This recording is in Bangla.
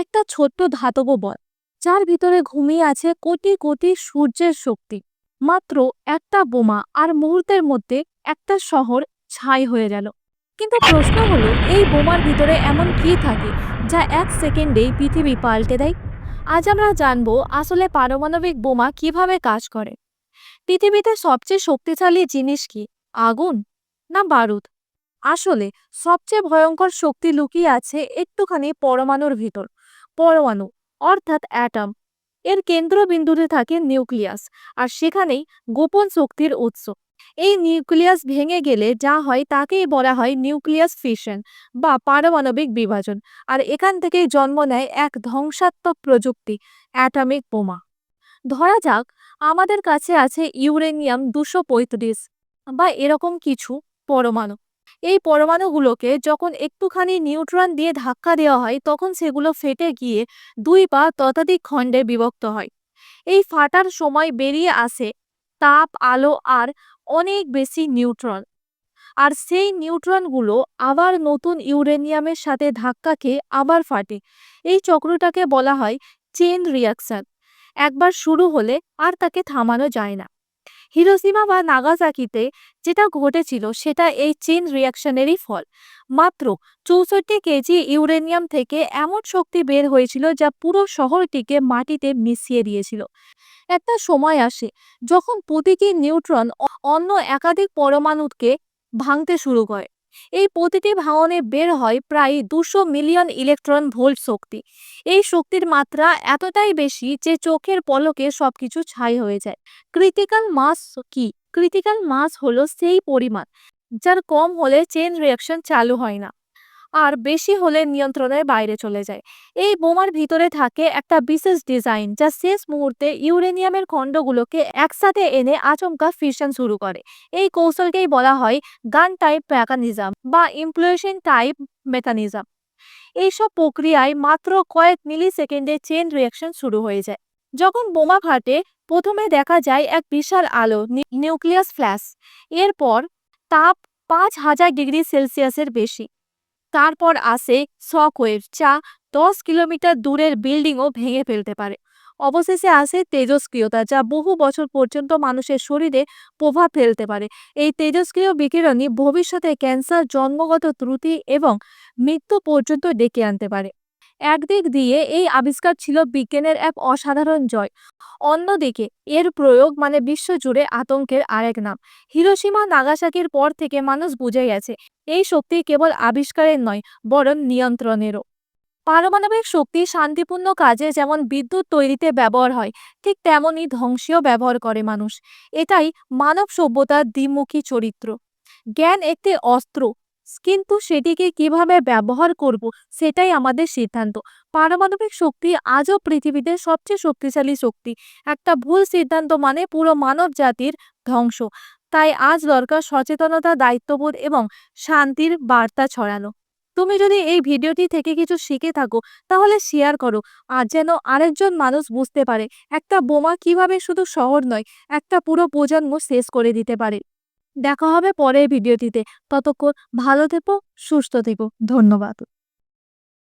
একটা ছোট্ট ধাতব বল, যার ভিতরে ঘুমিয়ে আছে কোটি কোটি সূর্যের শক্তি। মাত্র একটা বোমা আর মুহূর্তের মধ্যে একটা শহর ছাই হয়ে গেল। কিন্তু প্রশ্ন হলো, এই বোমার ভিতরে এমন কি থাকে যা এক সেকেন্ডেই পৃথিবী পাল্টে দেয়? আজ আমরা জানব আসলে পারমাণবিক বোমা কীভাবে কাজ করে। পৃথিবীতে সবচেয়ে শক্তিশালী জিনিস কি, আগুন না বারুদ? আসলে সবচেয়ে ভয়ঙ্কর শক্তি লুকিয়ে আছে একটুখানি পরমাণুর ভিতর। পরমাণু, অর্থাৎ অ্যাটম। এর কেন্দ্রবিন্দুতে থাকে নিউক্লিয়াস, আর সেখানেই গোপন শক্তির উৎস। এই নিউক্লিয়াস ভেঙে গেলে যা হয় তাকেই বলা হয় নিউক্লিয়াস ফিশন বা পারমাণবিক বিভাজন। আর এখান থেকেই জন্ম নেয় এক ধ্বংসাত্মক প্রযুক্তি, অ্যাটমিক বোমা। ধরা যাক, আমাদের কাছে আছে ইউরেনিয়াম দুশো পঁয়ত্রিশ, বা এরকম কিছু পরমাণু। এই পরমাণুগুলোকে যখন একটুখানি নিউট্রন দিয়ে ধাক্কা দেওয়া হয়, তখন সেগুলো ফেটে গিয়ে দুই বা ততাধিক খণ্ডে বিভক্ত হয়। এই ফাটার সময় বেরিয়ে আসে তাপ, আলো আর অনেক বেশি নিউট্রন। আর সেই নিউট্রনগুলো আবার নতুন ইউরেনিয়ামের সাথে ধাক্কা খেয়ে আবার ফাটে। এই চক্রটাকে বলা হয় চেন রিয়াকশন একবার শুরু হলে আর তাকে থামানো যায় না। হিরোসীমা বা নাগাজাকিতে যেটা ঘটেছিল সেটা এই চেন রিয়াকশনেরই ফল। মাত্র চৌষট্টি কেজি ইউরেনিয়াম থেকে এমন শক্তি বের হয়েছিল যা পুরো শহরটিকে মাটিতে মিশিয়ে দিয়েছিল। একটা সময় আসে যখন প্রতিটি নিউট্রন অন্য একাধিক পরমাণুকে ভাঙতে শুরু করে। এই প্রতিটি ভাঙনে বের হয় প্রায় দুশো মিলিয়ন ইলেকট্রন ভোল্ট শক্তি। এই শক্তির মাত্রা এতটাই বেশি যে চোখের পলকে সবকিছু ছাই হয়ে যায়। ক্রিটিক্যাল মাস কি? ক্রিটিক্যাল মাস হলো সেই পরিমাণ, যার কম হলে চেন রিয়াকশন চালু হয় না। আর বেশি হলে নিয়ন্ত্রণের বাইরে চলে যায়। এই বোমার ভিতরে থাকে একটা বিশেষ ডিজাইন যা শেষ মুহূর্তে ইউরেনিয়ামের খণ্ডগুলোকে একসাথে এনে আচমকা ফিশন শুরু করে। এই কৌশলকেই বলা হয় গান টাইপ মেকানিজম বা ইমপ্লোশন টাইপ মেকানিজম। এইসব প্রক্রিয়ায় মাত্র কয়েক মিলি সেকেন্ডে চেন রিয়াকশন শুরু হয়ে যায়। যখন বোমা ফাটে, প্রথমে দেখা যায় এক বিশাল আলো নিউক্লিয়াস ফ্ল্যাশ। এরপর তাপ পাঁচ হাজার ডিগ্রি সেলসিয়াসের বেশি। তারপর আসে শক ওয়েভ যা দশ কিলোমিটার দূরের বিল্ডিংও ভেঙে ফেলতে পারে। অবশেষে আসে তেজস্ক্রিয়তা, যা বহু বছর পর্যন্ত মানুষের শরীরে প্রভাব ফেলতে পারে। এই তেজস্ক্রিয় বিকিরণই ভবিষ্যতে ক্যান্সার, জন্মগত ত্রুটি এবং মৃত্যু পর্যন্ত ডেকে আনতে পারে। একদিক দিয়ে এই আবিষ্কার ছিল বিজ্ঞানের এক অসাধারণ জয়। অন্যদিকে এর প্রয়োগ মানে বিশ্বজুড়ে আতঙ্কের আরেক নাম। হিরোসীমা নাগাসাকির পর থেকে মানুষ বুঝে গেছে, এই শক্তি কেবল আবিষ্কারের নয়, বরং নিয়ন্ত্রণেরও। পারমাণবিক শক্তি শান্তিপূর্ণ কাজে যেমন বিদ্যুৎ তৈরিতে ব্যবহার হয়, ঠিক তেমনই ধ্বংসীয় ব্যবহার করে মানুষ। এটাই মানব সভ্যতার দ্বিমুখী চরিত্র। জ্ঞান একটি অস্ত্র কিন্তু সেটিকে কীভাবে ব্যবহার করব সেটাই আমাদের সিদ্ধান্ত। পারমাণবিক শক্তি আজও পৃথিবীতে সবচেয়ে শক্তিশালী শক্তি। একটা ভুল সিদ্ধান্ত মানে পুরো মানব জাতির ধ্বংস। তাই আজ দরকার সচেতনতা, দায়িত্ববোধ এবং শান্তির বার্তা ছড়ানো। তুমি যদি এই ভিডিওটি থেকে কিছু শিখে থাকো, তাহলে শেয়ার করো। আর যেন আরেকজন মানুষ বুঝতে পারে, একটা বোমা কীভাবে শুধু শহর নয়, একটা পুরো প্রজন্ম শেষ করে দিতে পারে। দেখা হবে পরের ভিডিওটিতে। ততক্ষণ ভালো থেকো সুস্থ থেকো। ধন্যবাদ।